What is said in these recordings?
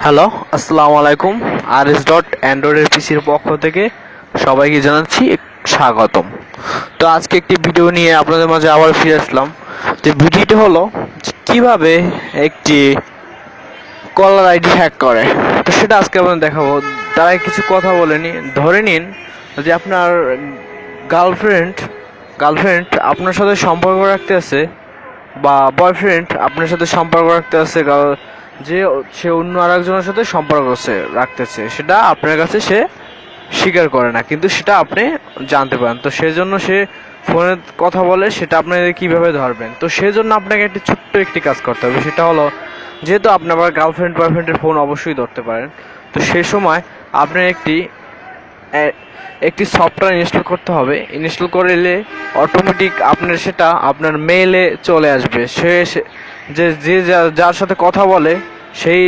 Hello, আসসালামু আলাইকুম। আর S dot অ্যান্ড্রয়েডের পিসির পক্ষ থেকে সবাইকে জানাচ্ছি স্বাগতম। তো আজকে একটি ভিডিও নিয়ে আপনাদের মাঝে আবার ফিরে আসলাম। তো ভিডিওটি হলো যে কীভাবে একটি কলার আইডি হ্যাক করে। তো সেটা আজকে আপনাদের দেখাবো। তারা কিছু কথা বলেনি ধরে নিন যে আপনার গার্লফ্রেন্ড গার্লফ্রেন্ড আপনার সাথে সম্পর্ক রাখতে আছে বা বয়ফ্রেন্ড আপনার সাথে সম্পর্ক রাখতে আছে, গার্ল- যে সে অন্য আরেকজনের সাথে সম্পর্ক রাখতেছে, সেটা আপনার কাছে সে স্বীকার করে না, কিন্তু সেটা আপনি জানতে পারেন। তো সেজন্য সে ফোনে কথা বলে, সেটা আপনি কীভাবে ধরবেন? তো সেজন্য আপনাকে একটি ছোট্ট একটি কাজ করতে হবে, সেটা হলো, যেহেতু আপনি আবার গার্লফ্রেন্ড বয়ফ্রেন্ডের ফোন অবশ্যই ধরতে পারেন, তো সে সময় আপনার একটি একটি সফটওয়্যার ইনস্টল করতে হবে। ইনস্টল করলে অটোমেটিক আপনার সেটা আপনার মেইলে চলে আসবে। সে- যে যে যার সাথে কথা বলে, সেই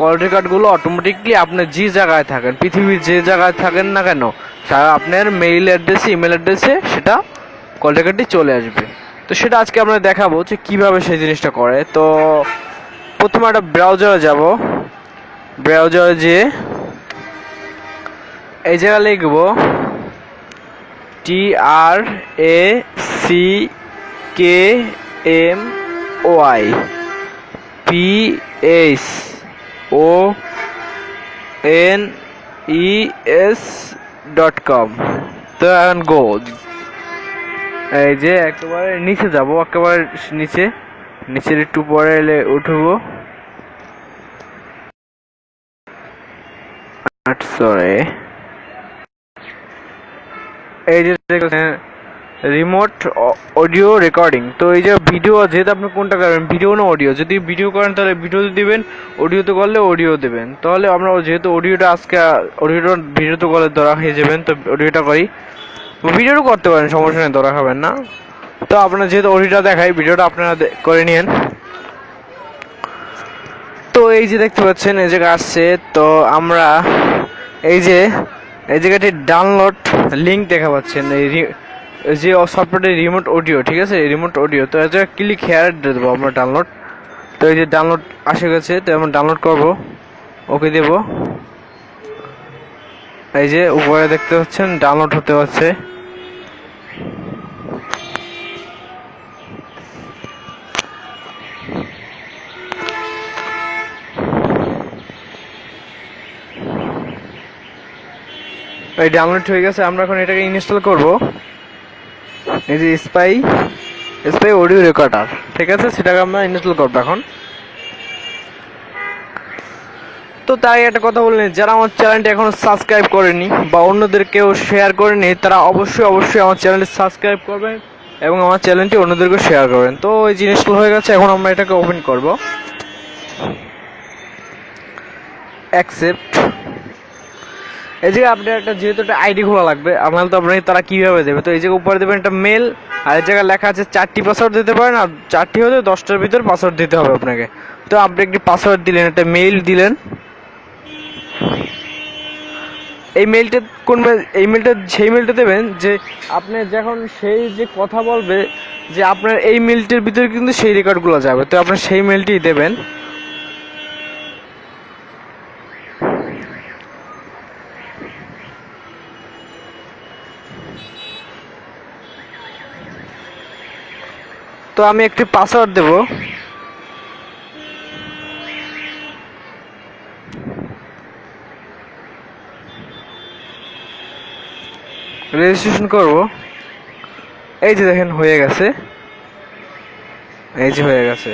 কল কার্ডগুলো অটোমেটিকলি আপনি যে জায়গায় থাকেন, পৃথিবীর যে জায়গায় থাকেন না কেন আপনার মেইল অ্যাড্রেসে ইমেল অ্যাড্রেসে সেটা কল কার্ডটি চলে আসবে। তো সেটা আজকে আমরা দেখাবো যে কীভাবে সেই জিনিসটা করে। তো প্রথমে একটা ব্রাউজারে যাব। ব্রাউজারে যেয়ে এই জায়গা লিখব T R A C K M Y P H O N E S dot com তো এখন গো এই যে একেবারে নিচে যাব একেবারে নিচে। নিচের একটু পরে এলে উঠবো। সরি এই যে রিমোট অডিও রেকর্ডিং তো এই যে ভিডিও যেহেতু আপনি কোনটা করবেন ভিডিও না অডিও যদি ভিডিও করেন, তাহলে ভিডিওতে দিবেন অডিওতে করলে অডিও দেবেন। তাহলে আমরা যেহেতু অডিওটা আজকে অডিওটা ভিডিওতে করলে ধরা হয়ে যাবেন তো অডিওটা করি। ভিডিওটা করতে পারেন, সমস্যা নেই, ধরা খাবেন না। তো আপনার যেহেতু অডিওটা দেখাই ভিডিওটা আপনারা করে নিন তো এই যে দেখতে পাচ্ছেন, এই জায়গা আসছে। তো আমরা এই যে, এই জায়গাটি ডাউনলোড লিংক দেখা পাচ্ছেন। এই যে সফটওয়্যারটি রিমোট অডিও ঠিক আছে? রিমোট অডিও তো এটা ক্লিক হেয়ার দেবো আমরা ডাউনলোড তো এই যে ডাউনলোড আসে গেছে, তো আমরা ডাউনলোড করব। ওকে দেব। এই যে উপরে দেখতে পাচ্ছেন ডাউনলোড হতে হচ্ছে। এই ডাউনলোড হয়ে গেছে, আমরা এখন এটাকে ইনস্টল করব। এই যে স্পাই স্পাই অডিও রেকর্ডার ঠিক আছে? সেটাকে আমরা ইনস্টল করব এখন। তো তাই একটা কথা বললেন যারা আমার চ্যানেলটি এখনও সাবস্ক্রাইব করেনি বা অন্যদেরকেও শেয়ার করেনি, তারা অবশ্যই অবশ্যই আমার চ্যানেলটি সাবস্ক্রাইব করবেন এবং আমার চ্যানেলটি অন্যদেরকে শেয়ার করবেন। তো এই জিনিসগুলো হয়ে গেছে, এখন আমরা এটাকে ওপেন করব। অ্যাকসেপ্ট এই জায়গায় আপনার একটা যেহেতু একটা আইডি খোলা লাগবে আপনার তো আপনাকে তারা কীভাবে দেবে? তো এই জায়গায় উপরে দেবেন একটা মেল আর এই জায়গায় লেখা আছে চারটি পাসওয়ার্ড দিতে পারেন, আর চারটি হলে দশটার ভিতর পাসওয়ার্ড দিতে হবে আপনাকে। তো আপনি একটি পাসওয়ার্ড দিলেন, একটা মেইল দিলেন। এই মেলটা কোন এই মেলটা সেই মেলটা দেবেন যে আপনি যখন সেই যে কথা বলবে, যে আপনার এই মেলটির ভিতরে কিন্তু সেই রেকর্ডগুলো যাবে। তো আপনার সেই মেলটি দেবেন। তো আমি একটি পাসওয়ার্ড দেব। রেজিস্ট্রেশন করব। এই যে দেখেন, হয়ে গেছে। এই যে হয়ে গেছে।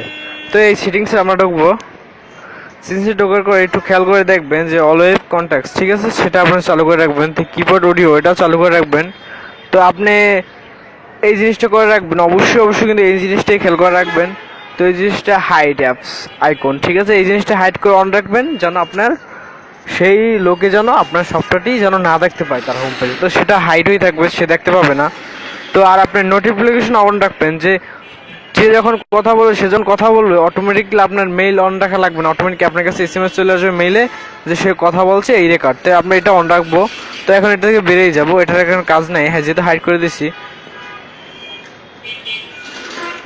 তো এই সেটিংসে আমরা ঢুকবো। সেটিংসে ঢোকার পর একটু খেয়াল করে দেখবেন যে অলওয়েজ কন্ট্যাক্টস ঠিক আছে? সেটা আপনি চালু করে রাখবেন। তো কিবোর্ড অডিও এটাও চালু করে রাখবেন। তো আপনি এই জিনিসটা করে রাখবেন। অবশ্যই অবশ্যই কিন্তু এই জিনিসটাই খেয়াল করে রাখবেন। তো এই জিনিসটা হাইড অ্যাপস আইকন ঠিক আছে? এই জিনিসটা হাইড করে অন রাখবেন, যেন আপনার সেই লোকে যেন আপনার সফটওয়্যারটি যেন না দেখতে পায় তার হোম পেজে তো সেটা হাইড হয়ে থাকবে, সে দেখতে পাবে না। তো আর আপনি নোটিফিকেশন অন রাখবেন যে যে যখন কথা বলবে, সে যখন কথা বলবে অটোমেটিকলি আপনার মেইল অন রাখা লাগবে না। অটোমেটিক আপনার কাছে এস এম এস চলে আসবে মেইলে যে সে কথা বলছে, এই রেকর্ড তো আমরা এটা অন রাখব। তো এখন এটা থেকে বেরিয়ে যাব। এটার এখন কাজ নেই। হ্যাঁ যেহেতু হাইড করে দিছি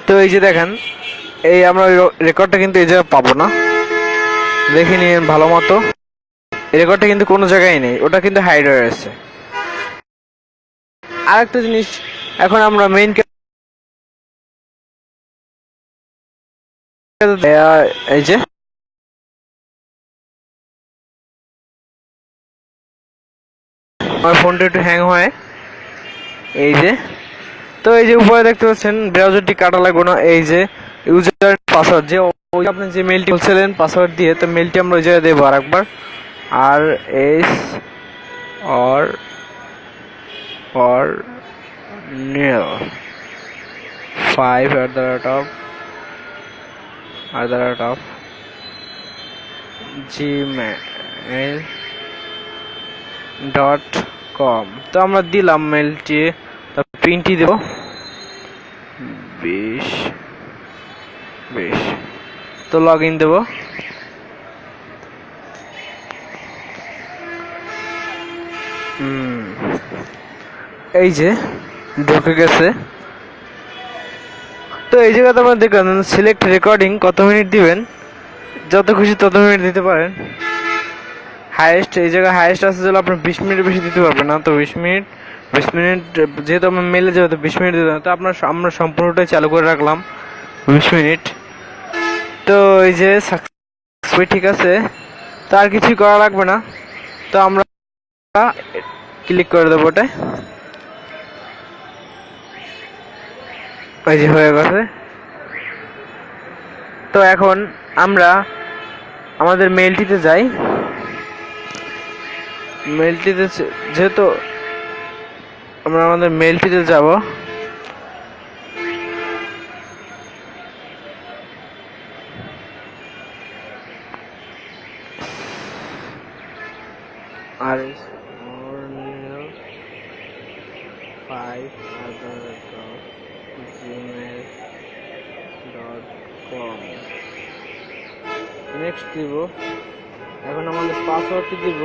তো এই যে দেখেন, এই আমরা রেকর্ডটা কিন্তু এই জায়গায় পাবো না। দেখে নিন ভালো মতো। রেকর্ডটা কিন্তু কোনো জায়গায় নেই, ওটা কিন্তু হাইড হয়ে আছে। আরেকটা জিনিস, এখন আমরা মেইন এই যে আমার ফোনটা একটু হ্যাং হয়। এই যে তো এই যে উপরে দেখতে পাচ্ছেন ব্রাউজারটি কাটা লাগবে না, এই যে ইউজার পাসওয়ার্ড যে ওই আপনি যে মেলটি বলছিলেন পাসওয়ার্ড দিয়ে, তো মেলটি আমরা ওই জায়গায় দেবো আরেকবার। R S or or Nil five at the rate of at the rate of Gmail dot com তো আমরা দিলাম মেলটি প্রিন্টই দেব। বিশ বিশ। তো লগ ইন দেবো এই যে ঢুকে গেছে। তো এই জায়গাতে আপনারা দেখবেন সিলেক্ট রেকর্ডিং কত মিনিট দিবেন? যত খুশি তত মিনিট দিতে পারেন। হাইয়েস্ট এই জায়গায় হাইয়েস্ট আছে যেগুলো আপনার বিশ মিনিট বেশি দিতে পারবেন না তো বিশ মিনিট বিশ মিনিট, যেহেতু আমার মেলে যাবে তো বিশ মিনিট দিতে। তো আপনার আমরা সম্পূর্ণটাই চালু করে রাখলাম। বিশ মিনিট। তো এই যে ঠিক আছে, তো আর কিছুই করা লাগবে না। তো আমরা ক্লিক করে দেবো ওটায়। ওই যে হয়ে গেছে। তো এখন আমরা আমাদের মেলটিতে যাই। মেলটিতে যেহেতু আমরা আমাদের মেলটিতে যাব। আর দিব। এখন আমাদের পাসওয়ার্ডটি দিব।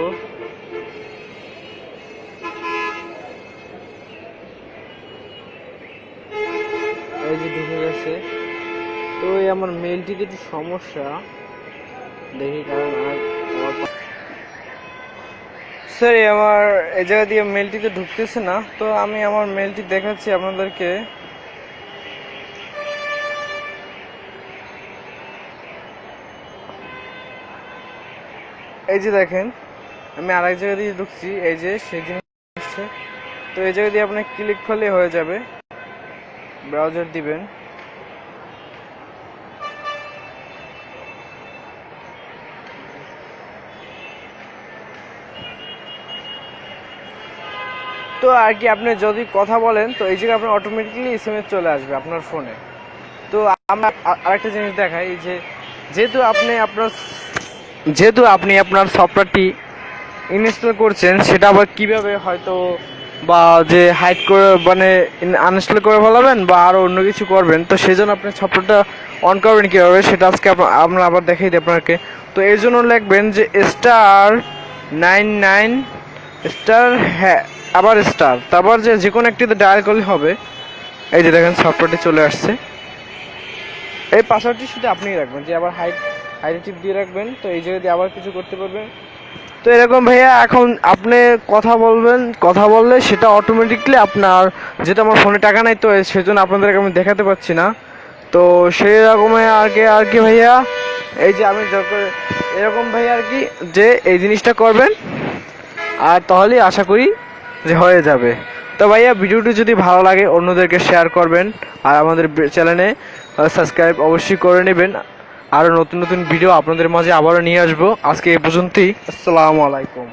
এই যে ঢুকে গেছে। তো এই আমার মেলটিতে একটু সমস্যা। দেখি কারণ আর স্যার আমার এই জায়গা দিয়ে মেলটিতে ঢুকতেছে না। তো আমি আমার মেলটি দেখাচ্ছি আপনাদেরকে। এই যে দেখেন, আমি আরেক জায়গা দিয়ে ঢুকছি। এই যে সেই জিনিস। তো এই জায়গা দিয়ে আপনি ক্লিক করলে হয়ে যাবে। ব্রাউজার দিবেন। তো আর কি আপনি যদি কথা বলেন, তো এই জায়গায় আপনার অটোমেটিক্যালি এস এম এস চলে আসবে আপনার ফোনে তো আমরা আরেকটা জিনিস দেখাই, এই যে যেহেতু আপনি আপনার যেহেতু আপনি আপনার সফটওয়্যারটি ইনস্টল করছেন, সেটা আবার কীভাবে হয়তো বা যে হাইড করে মানে আনইনস্টল করে ফেলাবেন বা আরও অন্য কিছু করবেন, তো সেই জন্য আপনি সফটওয়্যারটা অন করবেন কীভাবে, সেটা আজকে আমরা আবার দেখাই দিই আপনাকে। তো এই জন্য লিখবেন যে স্টার নাইন নাইন স্টার হ্যাঁ আবার স্টার তারপর যে যে কোনো একটিতে ডায়াল করলে হবে। এই যে দেখেন সফটওয়্যারটি চলে আসছে। এই পাসওয়ার্ডটি শুধু আপনিই রাখবেন, যে আবার হাইট হাইট টিপ দিয়ে রাখবেন, তো এই জায়গায় দিয়ে আবার কিছু করতে পারবেন। তো এরকম ভাইয়া, এখন আপনি কথা বলবেন, কথা বললে সেটা অটোমেটিকলি আপনার, যেহেতু আমার ফোনে টাকা নাই, তো সেজন্য আপনাদেরকে আমি দেখাতে পাচ্ছি না। তো সেই রকমের আর কি আর কি ভাইয়া, এই যে আমি এরকম ভাইয়া আর কি, যে এই জিনিসটা করবেন, আর তাহলেই আশা করি যে হয়ে যাবে। তো ভাইয়া, ভিডিওটি যদি ভালো লাগে, অন্যদেরকে শেয়ার করবেন, আর আমাদের চ্যানেলে সাবস্ক্রাইব অবশ্যই করে নেবেন। আরও নতুন নতুন ভিডিও আপনাদের মাঝে আবারও নিয়ে আসব। আজকে এ পর্যন্তই। আসসালামু আলাইকুম।